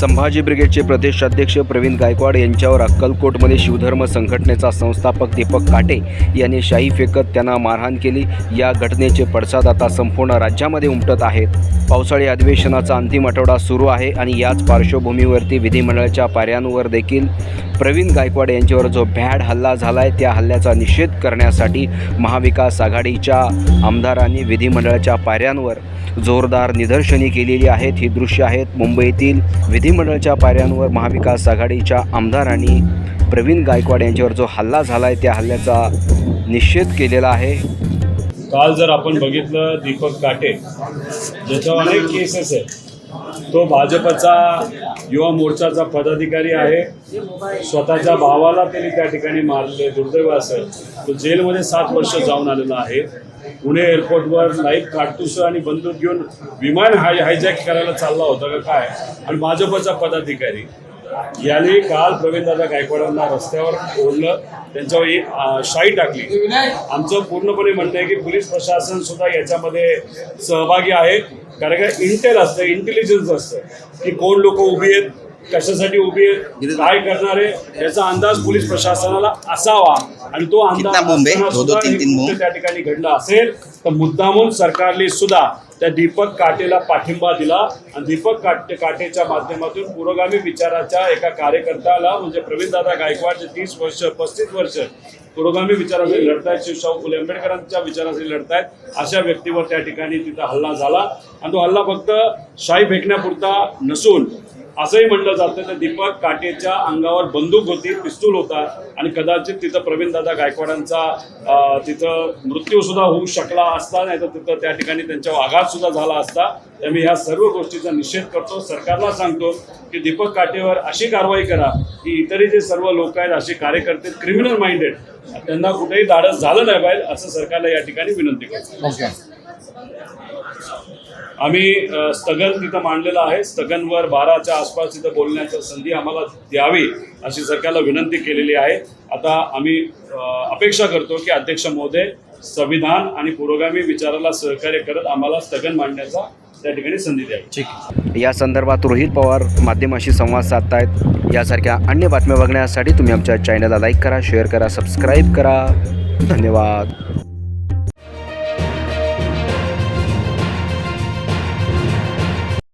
संभाजी ब्रिगेडचे प्रदेशाध्यक्ष प्रवीण गायकवाड यांच्यावर अक्कलकोटमध्ये शिवधर्म संघटनेचा संस्थापक दीपक काटे यांनी शाही फेकत त्यांना मारहाण केली. या घटनेचे पडसाद आता संपूर्ण राज्यामध्ये उमटत आहेत. पावसाळी अधिवेशनाचा अंतिम आठवडा सुरू आहे आणि याच पार्श्वभूमीवरती विधिमंडळाच्या पायऱ्यांवर देखील प्रवीण गायकवाड यांच्यावर जो भॅड हल्ला झाला आहे त्या हल्ल्याचा निषेध करण्यासाठी महाविकास आघाडीच्या आमदारांनी विधिमंडळाच्या पायऱ्यांवर जोरदार निदर्शने केलेली आहेत. ही दृश्य आहेत मुंबईतील विधिमंडळच्या पायऱ्यांवर महाविकास आघाडीच्या आमदारांनी प्रवीण गायकवाड यांच्यावर जो हल्ला झाला आहे त्या हल्ल्याचा निषेध केलेला आहे. काल जर आपण बघितलं दीपक काटे ज्याच्यावर अनेक केसेस आहेत तो भाजपचा युवा मोर्चाचा पदाधिकारी आहे. स्वतःच्या भावाला त्यांनी त्या ठिकाणी मारले. दुर्दैव असं तो जेलमध्ये सात वर्ष जाऊन आलेला आहे. पुणे एअरपोर्टवर लाईफ काटूस आणि बंदूक घेऊन विमान हाय हायजॅक करायला चालला होता का काय? आणि भाजपचा पदाधिकारी. याने काल प्रवीणदादा गायकवाडांना रस्त्यावर ओढलं. त्यांच्यावर एक शाई टाकली. आमचं पूर्णपणे म्हणणं आहे की पोलीस प्रशासन सुद्धा याच्यामध्ये सहभागी आहे. कारण का इंटेल असतं इंटेलिजन्स असतं. की कोण लोक उभी आहेत कशासाठी उभी आहेत काय करणार आहे याचा अंदाज पोलीस प्रशासनाला असावा. आणि तो अंदाज? त्या ठिकाणी घडलं असेल तर मुद्दामून सरकारने सुद्धा त्या दीपक काटेला पाठिंबा दिला आणि दीपक काटे काटेच्या माध्यमातून पुरोगामी विचाराच्या एका कार्यकर्त्याला म्हणजे प्रवीणदादा गायकवाड जे तीस वर्ष पस्तीस वर्ष पुरोगामी विचारासाठी लढतायत शिवशाहू फुले आंबेडकरांच्या विचारासाठी लढतायत अशा व्यक्तीवर त्या ठिकाणी तिथं हल्ला झाला. आणि तो हल्ला फक्त शाही फेकण्यापुरता नसून असंही म्हणलं जातं तर दीपक काटेच्या अंगावर बंदूक होती पिस्तूल होता आणि कदाचित तिथं प्रवीणदादा गायकवाडांचा तिथं मृत्यू सुद्धा होऊ शकला असता नाही तर तिथं त्या ठिकाणी त्यांच्यावर आघातसुद्धा झाला असता. त्यामुळे ह्या सर्व गोष्टीचा निषेध करतो. सरकारला सांगतो की दीपक काटेवर अशी कारवाई करा की इतरही जे सर्व लोक आहेत असे कार्यकर्ते क्रिमिनल माइंडेड त्यांना कुठेही धाडस झालं नाही पाहिजे असं सरकारला या ठिकाणी विनंती करतो. आम्ही स्थगन तिथं मांडलेलं आहे. स्थगनवर बाराच्या आसपास तिथं बोलण्याची संधी आम्हाला द्यावी अशी सरकारला विनंती केलेली आहे. आता आम्ही अपेक्षा करतो की अध्यक्ष महोदय संविधान आणि पुरोगामी विचाराला सहकार्य करत आम्हाला स्थगन मांडण्याचा त्या ठिकाणी संधी द्यावी. ठीक या संदर्भात रोहित पवार माध्यमाशी संवाद साधतायत. यासारख्या अन्य बातम्या बघण्यासाठी तुम्ही आमच्या चॅनलला लाईक करा शेअर करा सबस्क्राईब करा. धन्यवाद.